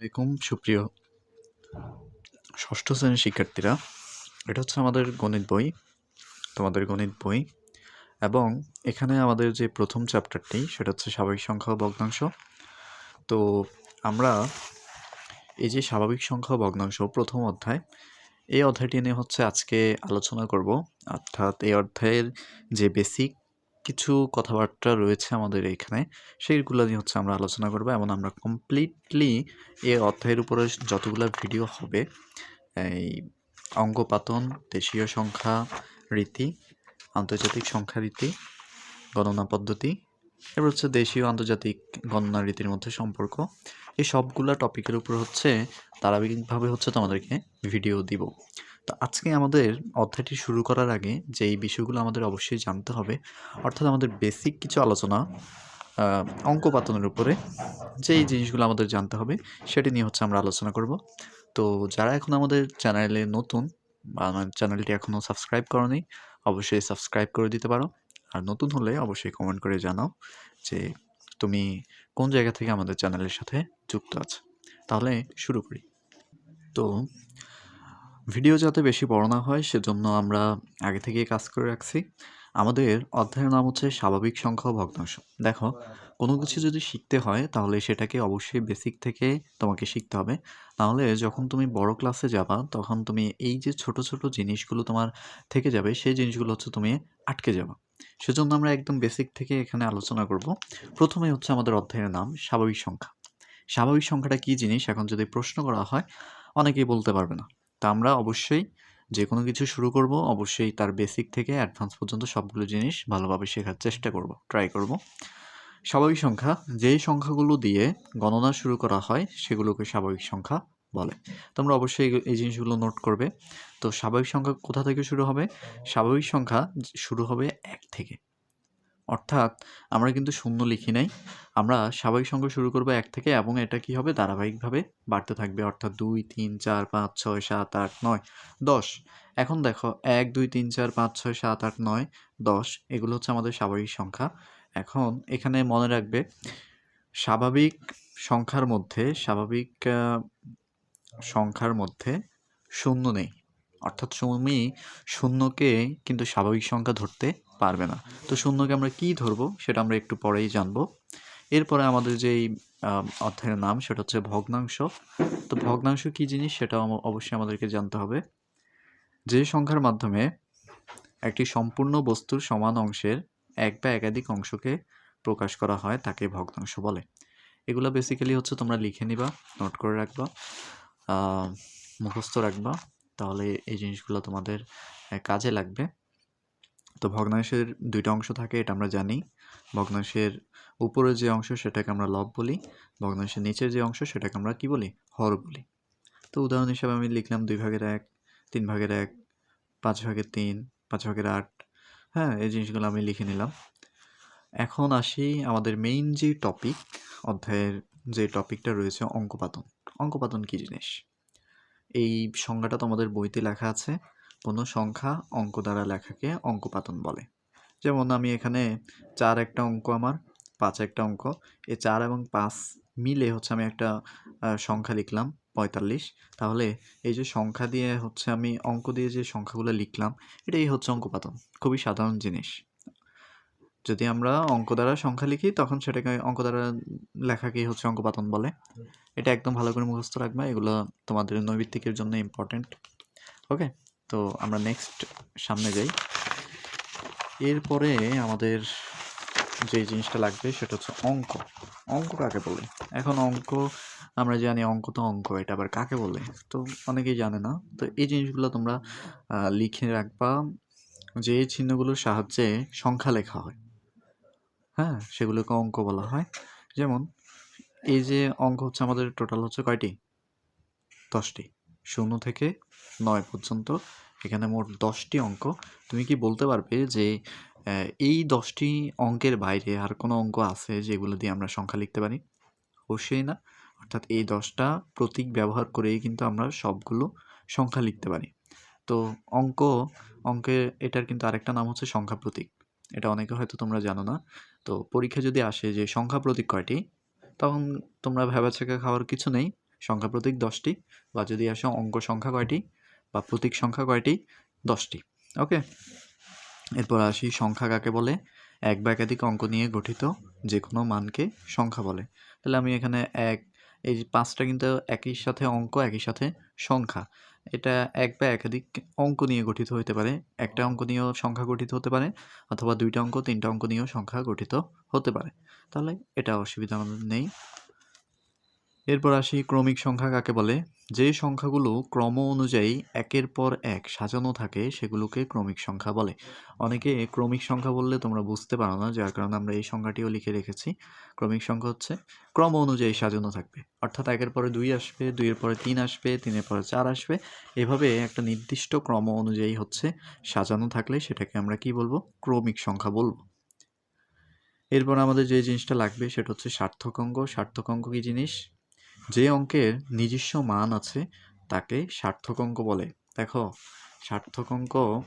আলাইকুম, সুপ্রিয় ষষ্ঠ শ্রেণির শিক্ষার্থীরা, এটা হচ্ছে আমাদের গণিত বই, তোমাদের গণিত বই, এবং এখানে আমাদের যে প্রথম চ্যাপ্টারটি সেটা হচ্ছে স্বাভাবিক সংখ্যা ভগ্নাংশ। তো আমরা এই যে স্বাভাবিক সংখ্যা ভগ্নাংশ, প্রথম অধ্যায়, এই অধ্যায়টি নিয়ে হচ্ছে আজকে আলোচনা করব। অর্থাৎ এই অধ্যায়ের যে বেসিক কিছু কথাবার্তা রয়েছে আমাদের এখানে। সেইগুলো নিয়ে হচ্ছে আমরা আলোচনা করব এবং আমরা কমপ্লিটলি এই অধ্যায়ের উপরে যতগুলো ভিডিও হবে, এই অঙ্গপাতন, দেশীয় সংখ্যা রীতি, আন্তর্জাতিক সংখ্যা রীতি, গণনা পদ্ধতি, এবার হচ্ছে দেশীয়, আন্তর্জাতিক গণনা রীতির মধ্যে সম্পর্ক। এই সবগুলা টপিকের উপর হচ্ছে ধারাবাহিকভাবে হচ্ছে তোমাদেরকে ভিডিও দিব। তো আজকে আমাদের অধ্যায়টি শুরু করার আগে যে এই বিষয়গুলো আমাদের অবশ্যই জানতে হবে, অর্থাৎ আমাদের বেসিক কিছু আলোচনা অঙ্ক পাতনের উপরে যেই জিনিসগুলো আমাদের জানতে হবে সেটি নিয়ে হচ্ছে আমরা আলোচনা করব। তো যারা এখন আমাদের চ্যানেলে নতুন আমার চ্যানেলটি এখনও সাবস্ক্রাইব করনি, অবশ্যই সাবস্ক্রাইব করে দিতে পারো। আর নতুন হলে অবশ্যই কমেন্ট করে জানাও যে তুমি কোন জায়গা থেকে আমাদের চ্যানেলের সাথে যুক্ত আছো। তাহলে শুরু করি। তো ভিডিও যাতে বেশি বড় না হয়, সেজন্য আমরা আগে থেকেই কাজ করে রাখছি। আমাদের অধ্যায়ের নাম হচ্ছে স্বাভাবিক সংখ্যা ভগ্নাংশ। দেখো, কোনো কিছু যদি শিখতে হয়, তাহলে সেটাকে অবশ্যই বেসিক থেকে তোমাকে শিখতে হবে। নাহলে যখন তুমি বড় ক্লাসে যাবা, তখন তুমি এই যে ছোট ছোট জিনিসগুলো তোমার থেকে যাবে, সেই জিনিসগুলো হচ্ছে তুমি আটকে যাবা। সেজন্য আমরা একদম বেসিক থেকে এখানে আলোচনা করব। প্রথমে হচ্ছে আমাদের অধ্যায়ের নাম, স্বাভাবিক সংখ্যা। স্বাভাবিক সংখ্যাটা কী জিনিস? এখন যদি প্রশ্ন করা হয়, অনেকেই বলতে পারবে না। তা আমরা অবশ্যই যে কোনো কিছু শুরু করব, অবশ্যই তার বেসিক থেকে অ্যাডভান্স পর্যন্ত সবগুলো জিনিস ভালোভাবে শেখার চেষ্টা করব ট্রাই করব। স্বাভাবিক সংখ্যা, যেই সংখ্যাগুলো দিয়ে গণনা শুরু করা হয়, সেগুলোকে স্বাভাবিক সংখ্যা বলে। তোমরা অবশ্যই এই- জিনিসগুলো নোট করবে। তো স্বাভাবিক সংখ্যা কোথা থেকে শুরু হবে? স্বাভাবিক সংখ্যা শুরু হবে এক থেকে। অর্থাৎ আমরা কিন্তু শূন্য লিখি নাই। আমরা স্বাভাবিক সংখ্যা শুরু করব এক থেকে এবং এটা কি হবে? ধারাবাহিকভাবে বাড়তে থাকবে। অর্থাৎ দুই, তিন, চার, পাঁচ, ছয়, সাত, আট, নয়, দশ। এখন দেখো, এক, দুই, তিন, চার, পাঁচ, ছয়, সাত, আট, নয়, দশ, এগুলো হচ্ছে আমাদের স্বাভাবিক সংখ্যা। এখন এখানে মনে রাখবে, স্বাভাবিক সংখ্যার মধ্যে, স্বাভাবিক সংখ্যার মধ্যে শূন্য নেই। অর্থাৎ তুমি শূন্যকে কিন্তু স্বাভাবিক সংখ্যা ধরতে পারবে না। তো শূন্যকে আমরা কি ধরবো সেটা আমরা একটু পরেই জানব। এরপরে আমাদের যেই অধ্যায়ের নাম সেটা হচ্ছে ভগ্নাংশ। তো ভগ্নাংশ কি জিনিস সেটাও অবশ্যই আমাদেরকে জানতে হবে। যে সংখ্যার মাধ্যমে একটি সম্পূর্ণ বস্তুর সমান অংশের এক বা একাধিক অংশকে প্রকাশ করা হয় তাকে ভগ্নাংশ বলে। এগুলো বেসিক্যালি হচ্ছে তোমরা লিখে নিবা নোট করে রাখবা মুখস্থ রাখবা, তাহলে এই জিনিসগুলো তোমাদের কাজে লাগবে। তো ভগ্নাংশের দুইটা অংশ থাকে, এটা আমরা জানি। ভগ্নাংশের উপরের যে অংশ সেটাকে আমরা লব বলি, ভগ্নাংশের নিচের যে অংশ সেটাকে আমরা কি বলি? হর বলি। তো উদাহরণ হিসাবে আমি লিখলাম দুই ভাগের এক, তিন ভাগের এক, পাঁচ ভাগের তিন, পাঁচ ভাগের আট হ্যাঁ এই জিনিসগুলো আমি লিখে নিলাম। এখন আসি আমাদের মেইন যে টপিক অধ্যায়ের যে টপিকটা রয়েছে, অঙ্কপাতন। অঙ্কপাতন কী জিনিস? এই সংজ্ঞাটা তোমাদের বইতে লেখা আছে। কোনো সংখ্যা অঙ্ক দ্বারা লেখাকে অঙ্কপাতন বলে। যেমন আমি এখানে চার একটা অঙ্ক আমার, পাঁচ একটা অঙ্ক। এই চার এবং পাঁচ মিলে হচ্ছে আমি একটা সংখ্যা লিখলাম, পঁয়তাল্লিশ। তাহলে এই যে সংখ্যা দিয়ে হচ্ছে আমি অঙ্ক দিয়ে যে সংখ্যাগুলো লিখলাম, এটাই হচ্ছে অঙ্কপাতন। খুবই সাধারণ জিনিস। যদি আমরা অঙ্ক দ্বারা সংখ্যা লিখি, তখন সেটাকে অঙ্ক দ্বারা লেখাকেই হচ্ছে অঙ্কপাতন বলে। এটা একদম ভালো করে মুখস্থ রাখবা, এগুলো তোমাদের নৈবিত্তিকের জন্য ইম্পর্টেন্ট ওকে তো আমরা নেক্সট সামনে যাই। এরপরে আমাদের যে জিনিসটা লাগবে সেটা হচ্ছে অঙ্ক। অঙ্ক কাকে বলে? এখন অঙ্ক, আমরা জানি অঙ্ক তো অঙ্ক, এটা আবার কাকে বলে? তো অনেকেই জানে না। তো এই জিনিসগুলো তোমরা লিখে রাখবা। যে চিহ্নগুলোর সাহায্যে সংখ্যা লেখা হয়। হ্যাঁ সেগুলোকে অঙ্ক বলা হয়। যেমন, এই যে অঙ্ক হচ্ছে আমাদের টোটাল হচ্ছে কয়টি? দশটি। শূন্য থেকে নয় পর্যন্ত, এখানে মোট দশটি অঙ্ক। তুমি কি বলতে পারবে যে এই দশটি অঙ্কের বাইরে আর কোনো অঙ্ক আছে যেগুলো দিয়ে আমরা সংখ্যা লিখতে পারি? অবশ্যই না। অর্থাৎ এই দশটা প্রতীক ব্যবহার করেই কিন্তু আমরা সবগুলো সংখ্যা লিখতে পারি। তো অঙ্ক, অঙ্কের এটার কিন্তু আরেকটা নাম হচ্ছে সংখ্যা প্রতীক। এটা অনেকে হয়তো তোমরা জানো না। তো পরীক্ষা যদি আসে যে সংখ্যা প্রতীক কয়টি, তখন তোমরা ভেবাচাকা খাওয়ার কিছু নেই। সংখ্যা প্রতীক দশটি বা যদি আসো অঙ্ক সংখ্যা কয়টি বা প্রতীক সংখ্যা কয়টি? দশটি। ওকে? এরপর আসি সংখ্যা কাকে বলে? এক বা একাধিক অঙ্ক নিয়ে গঠিত যে কোনো মানকে সংখ্যা বলে। তাহলে আমি এখানে এক, এই পাঁচটা কিন্তু একই সাথে অঙ্ক, একই সাথে সংখ্যা। এটা এক বা একাধিক অঙ্ক নিয়ে গঠিত হতে পারে। একটা অঙ্ক নিয়েও সংখ্যা গঠিত হতে পারে অথবা দুইটা অঙ্ক, তিনটা অঙ্ক নিয়েও সংখ্যা গঠিত হতে পারে। তাহলে এটা অসুবিধা আমাদের নেই। এরপর আসি ক্রমিক সংখ্যা কাকে বলে? যে সংখ্যাগুলো ক্রম অনুযায়ী একের পর এক সাজানো থাকে, সেগুলোকে ক্রমিক সংখ্যা বলে। অনেকে ক্রমিক সংখ্যা বললে তোমরা বুঝতে পারো না, যার কারণে আমরা এই সংখ্যাটিও লিখে রেখেছি। ক্রমিক সংখ্যা হচ্ছে ক্রম অনুযায়ী সাজানো থাকবে। অর্থাৎ একের পরে দুই আসবে, দুইয়ের পরে তিন আসবে, তিনের পরে চার আসবে। এভাবে একটা নির্দিষ্ট ক্রম অনুযায়ী হচ্ছে সাজানো থাকলে সেটাকে আমরা কি বলব? ক্রমিক সংখ্যা বলব। এরপর আমাদের যে জিনিসটা লাগবে সেটা হচ্ছে সার্থক অঙ্গ সার্থক অঙ্গ কী জিনিস? যে অঙ্কের নিজস্ব মান আছে, তাকে সার্থক অঙ্ক বলে। দেখো সার্থক অঙ্ক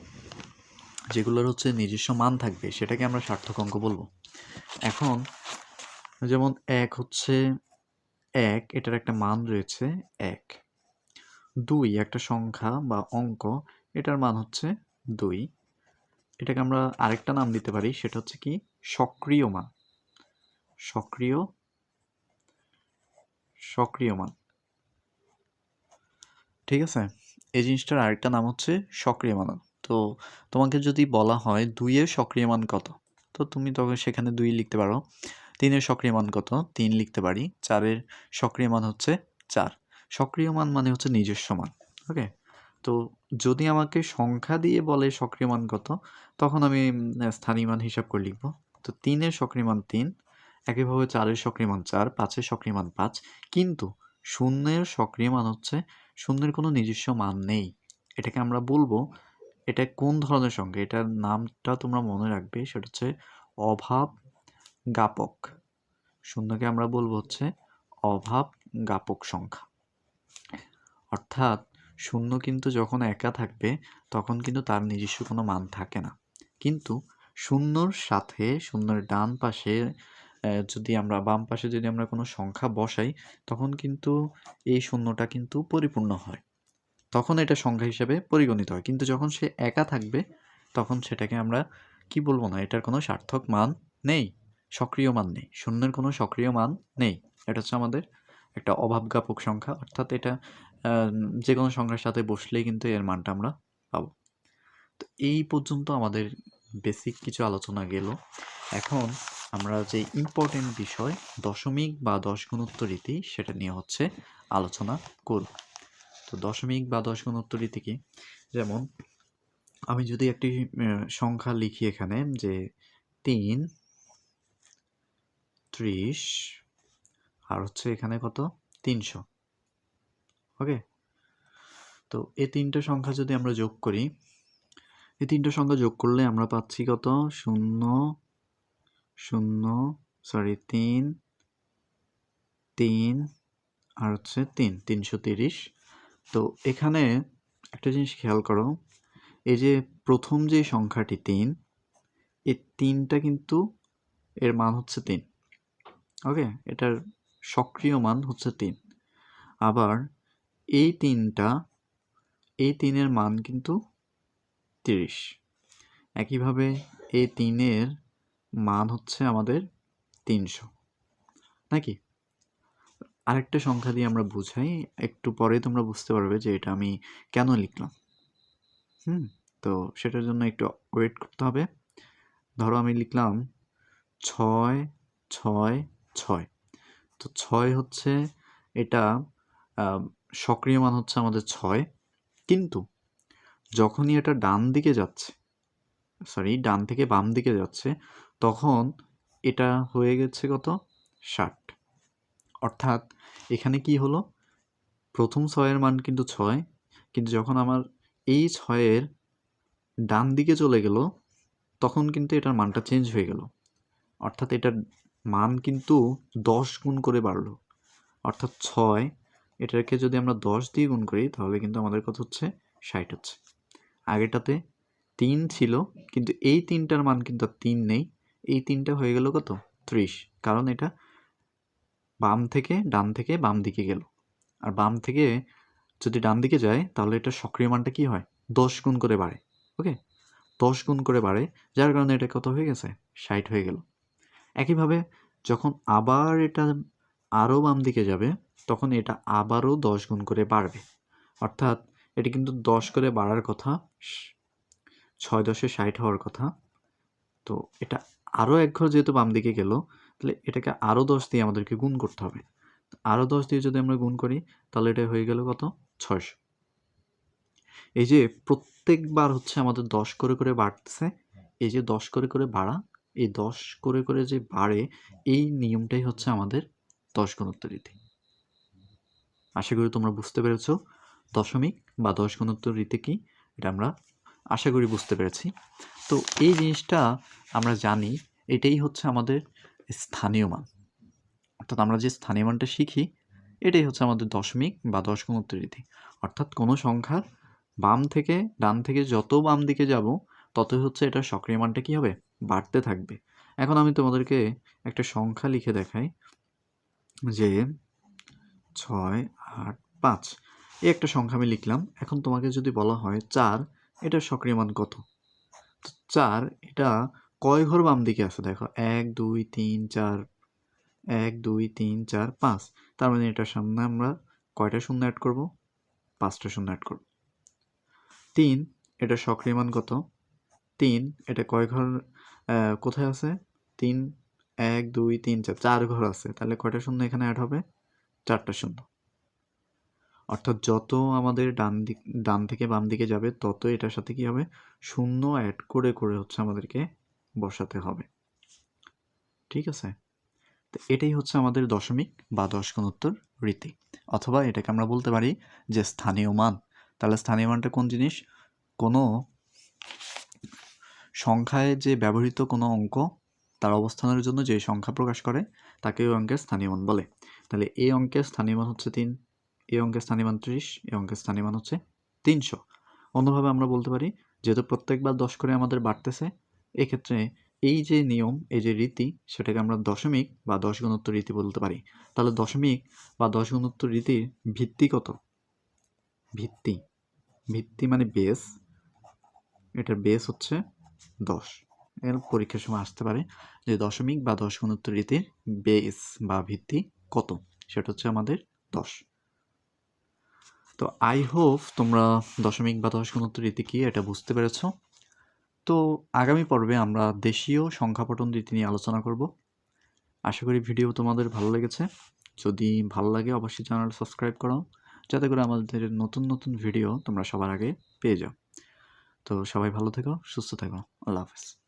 যেগুলোর হচ্ছে নিজস্ব মান থাকবে, সেটাকে আমরা সার্থক অঙ্ক বলব। এখন যেমন এক হচ্ছে এক, এটার একটা মান রয়েছে এক। দুই, একটা সংখ্যা বা অঙ্ক, এটার মান হচ্ছে দুই। এটাকে আমরা আরেকটা নাম দিতে পারি, সেটা হচ্ছে কি? সক্রিয় মান। সক্রিয় সক্রিয় মান ঠিক আছে? এই জিনিসটার আরেকটা নাম হচ্ছে সক্রিয় মান তো তোমাকে যদি বলা হয় দুইয়ের সক্রিয় মান কত? তো তুমি তখন সেখানে দুই লিখতে পারো। তিনের সক্রিয় মান কত? তিন লিখতে পারি। চারের সক্রিয় মান হচ্ছে চার। সক্রিয় মান মানে হচ্ছে নিজস্ব মান, ওকে? তো যদি আমাকে সংখ্যা দিয়ে বলে সক্রিয় মান কত, তখন আমি স্থানীয় মান হিসাব করে লিখব। তো তিনের সক্রিয় মান তিন একইভাবে চারের সক্রিয় মান চার, পাঁচের সক্রিয় মান পাঁচ, কিন্তু শূন্যের সক্রিয় মান হচ্ছে শূন্যের কোনো নিজস্ব মান নেই। এটাকে আমরা বলব, এটা কোন ধরনের সংখ্যা? এটার নামটা তোমরা মনে রাখবে, সেটা হচ্ছে অভাব গাপক। শূন্যকে আমরা বলব হচ্ছে অভাব গাপক সংখ্যা। অর্থাৎ শূন্য কিন্তু যখন একা থাকবে, তখন কিন্তু তার নিজস্ব কোনো মান থাকে না। কিন্তু শূন্যর সাথে, শূন্যের ডান পাশে যদি আমরা বাম পাশে যদি আমরা কোনো সংখ্যা বসাই, তখন কিন্তু এই শূন্যটা কিন্তু পরিপূর্ণ হয়। তখন এটা সংখ্যা হিসেবে পরিগণিত হয়। কিন্তু যখন সে একা থাকবে, তখন সেটাকে আমরা কি বলব না, এটার কোনো সার্থক মান নেই, সক্রিয় মান নেই, শূন্যের কোনো সক্রিয় মান নেই। এটা হচ্ছে আমাদের একটা অভাবজ্ঞাপক সংখ্যা, অর্থাৎ এটা যে কোনো সংখ্যার সাথে বসলেই কিন্তু এর মানটা আমরা পাবো। তো এই পর্যন্ত আমাদের বেসিক কিছু আলোচনা গেল। এখন আমরা যে ইম্পর্টেন্ট বিষয়, দশমিক বা দশ গুণোত্তর রীতি, সেটা নিয়ে হচ্ছে আলোচনা করব। তো দশমিক বা দশ গুণোত্তর রীতি কি? যেমন, আমি যদি একটি সংখ্যা লিখি এখানে যে তিন, ত্রিশ, আর হচ্ছে এখানে কত? তিনশো। ওকে? তো এই তিনটা সংখ্যা যদি আমরা যোগ করি এই তিনটা সংখ্যা যোগ করলে আমরা পাচ্ছি কত? শূন্য শূন্য সরি তিন তিন, আর হচ্ছে তিন, তিনশো তিরিশ। তো এখানে একটা জিনিস খেয়াল করো, এই যে প্রথম যে সংখ্যাটি তিন, এই তিনটা কিন্তু এর মান হচ্ছে তিন, ওকে? এটার সক্রিয় মান হচ্ছে তিন। আবার এই তিনটা, এই তিনের মান কিন্তু তিরিশ। একইভাবে এই তিনের মান হচ্ছে আমাদের তিনশো, নাকি? আরেকটা সংখ্যা দিয়ে আমরা বুঝাই, একটু পরে তোমরা বুঝতে পারবে যে এটা আমি কেন লিখলাম। হুম, তো সেটার জন্য একটু ওয়েট করতে হবে। ধরো আমি লিখলাম ছয় ছয় ছয়। তো ছয় হচ্ছে এটা সক্রিয় মান হচ্ছে আমাদের ছয়। কিন্তু যখনই এটা ডান দিকে যাচ্ছে সরি ডান থেকে বাম দিকে যাচ্ছে তখন এটা হয়ে গেছে কত? ষাট। অর্থাৎ এখানে কি হলো? প্রথম ছয়ের মান কিন্তু ছয়। কিন্তু যখন আমার এই ছয়ের ডান দিকে চলে গেল, তখন কিন্তু এটার মানটা চেঞ্জ হয়ে গেল। অর্থাৎ এটার মান কিন্তু দশ গুণ করে বাড়লো। অর্থাৎ ছয়, এটাকে যদি আমরা দশ দিয়ে গুণ করি, তাহলে কিন্তু আমাদের কত হচ্ছে? ষাট হচ্ছে। আগেটাতে তিন ছিল, কিন্তু এই তিনটার মান কিন্তু তিন নেই। এই তিনটা হয়ে গেল কত? ত্রিশ। কারণ এটা বাম থেকে ডান থেকে বাম দিকে গেল। আর বাম থেকে যদি ডান দিকে যায়, তাহলে এটা সক্রিয় মানটা কি হয়? দশ গুণ করে বাড়ে। ওকে? দশ গুণ করে বাড়ে, যার কারণে এটা কত হয়ে গেছে? ষাট হয়ে গেল। একইভাবে যখন আবার এটা আরও বাম দিকে যাবে, তখন এটা আবারও দশ গুণ করে বাড়বে। অর্থাৎ এটি কিন্তু দশ করে বাড়ার কথা ছয় দশে ষাট হওয়ার কথা। তো এটা আরও এক ঘর যেহেতু বাম দিকে গেল, তাহলে এটাকে আরও দশ দিয়ে আমাদেরকে গুণ করতে হবে। আরও দশ দিয়ে যদি আমরা গুণ করি, তাহলে এটা হয়ে গেল কত? ছয়শো। এই যে প্রত্যেকবার হচ্ছে আমাদের দশ করে করে বাড়তেছে, এই যে দশ করে করে বাড়া, এই দশ করে করে যে বাড়ে, এই নিয়মটাই হচ্ছে আমাদের দশ গুণোত্তর রীতি। আশা করি তোমরা বুঝতে পেরেছ দশমিক বা দশ গুণোত্তর রীতি কি, এটা আমরা আশা করি বুঝতে পেরেছি। তো এই জিনিসটা আমরা জানি, এটাই হচ্ছে আমাদের স্থানীয় মান। অর্থাৎ আমরা যে স্থানীয় মানটা শিখি, এটাই হচ্ছে আমাদের দশমিক বা দশ গুণোত্তর রীতি। অর্থাৎ কোনো সংখ্যার বাম থেকে ডান থেকে যত বাম দিকে যাব, ততই হচ্ছে এটা সক্রিয় মানটা কী হবে? বাড়তে থাকবে। এখন আমি তোমাদেরকে একটা সংখ্যা লিখে দেখাই, যে ছয়, আট, পাঁচ। এই একটা সংখ্যা আমি লিখলাম। এখন তোমাকে যদি বলা হয় চার, এটার সক্রিয় মান কত? চার, এটা কয় ঘর বাম দিকে আছে? দেখো, এক, দুই, তিন, চার, এক, দুই, তিন, চার, পাঁচ। তার মানে এটার সামনে আমরা কয়টা শূন্য অ্যাড করব? পাঁচটা শূন্য অ্যাড করব। তিন, এটা সক্রিয় মান কত? তিন, এটা কয় ঘর কোথায় আছে? তিন, এক, দুই, তিন, চার চার ঘর আছে। তাহলে কয়টা শূন্য এখানে অ্যাড হবে? চারটা শূন্য। অর্থাৎ যত আমাদের ডান দিক, ডান থেকে বাম দিকে যাবে, তত এটার সাথে কি হবে? শূন্য অ্যাড করে করে হচ্ছে আমাদেরকে বসাতে হবে। ঠিক আছে? তো এটাই হচ্ছে আমাদের দশমিক বা দশ গুণোত্তর রীতি। অথবা এটাকে আমরা বলতে পারি যে স্থানীয় মান। তাহলে স্থানীয় মানটা কোন জিনিস? কোনো সংখ্যায় যে ব্যবহৃত কোনো অঙ্ক তার অবস্থানের জন্য যে সংখ্যা প্রকাশ করে, তাকে ওই অঙ্কের স্থানীয় মান বলে। তাহলে এই অঙ্কের স্থানীয় মান হচ্ছে তিন। এই অঙ্কের স্থানীয় মান ত্রিশ এই অঙ্কের স্থানীয় মান হচ্ছে তিনশো। অন্যভাবে আমরা বলতে পারি, যেহেতু প্রত্যেকবার দশ করে আমাদের বাড়তেছে, এক্ষেত্রে এই যে নিয়ম, এই যে রীতি, সেটাকে আমরা দশমিক বা দশ গুণোত্তর রীতি বলতে পারি। তাহলে দশমিক বা দশ গুণোত্তর রীতির ভিত্তি কত? ভিত্তি। ভিত্তি মানে বেস এটার বেস হচ্ছে দশ। এর পরীক্ষার সময় আসতে পারে যে দশমিক বা দশ গুণোত্তর রীতির বেস বা ভিত্তি কত? সেটা হচ্ছে আমাদের দশ। তো আই হোপ তোমরা দশমিক বা দশ গুণোত্তর রীতি কি এটা বুঝতে পেরেছ। তো আগামী পর্বে আমরা দেশীয় সংখ্যাপটন রীতি নিয়ে আলোচনা করব। আশা করি ভিডিও তোমাদের ভালো লেগেছে। যদি ভালো লাগে অবশ্যই চ্যানেল সাবস্ক্রাইব করো, যাতে করে আমাদের নতুন নতুন ভিডিও তোমরা সবার আগে পেয়ে যাও। তো সবাই ভালো থেকো, সুস্থ থেকো, আল্লাহ হাফেজ।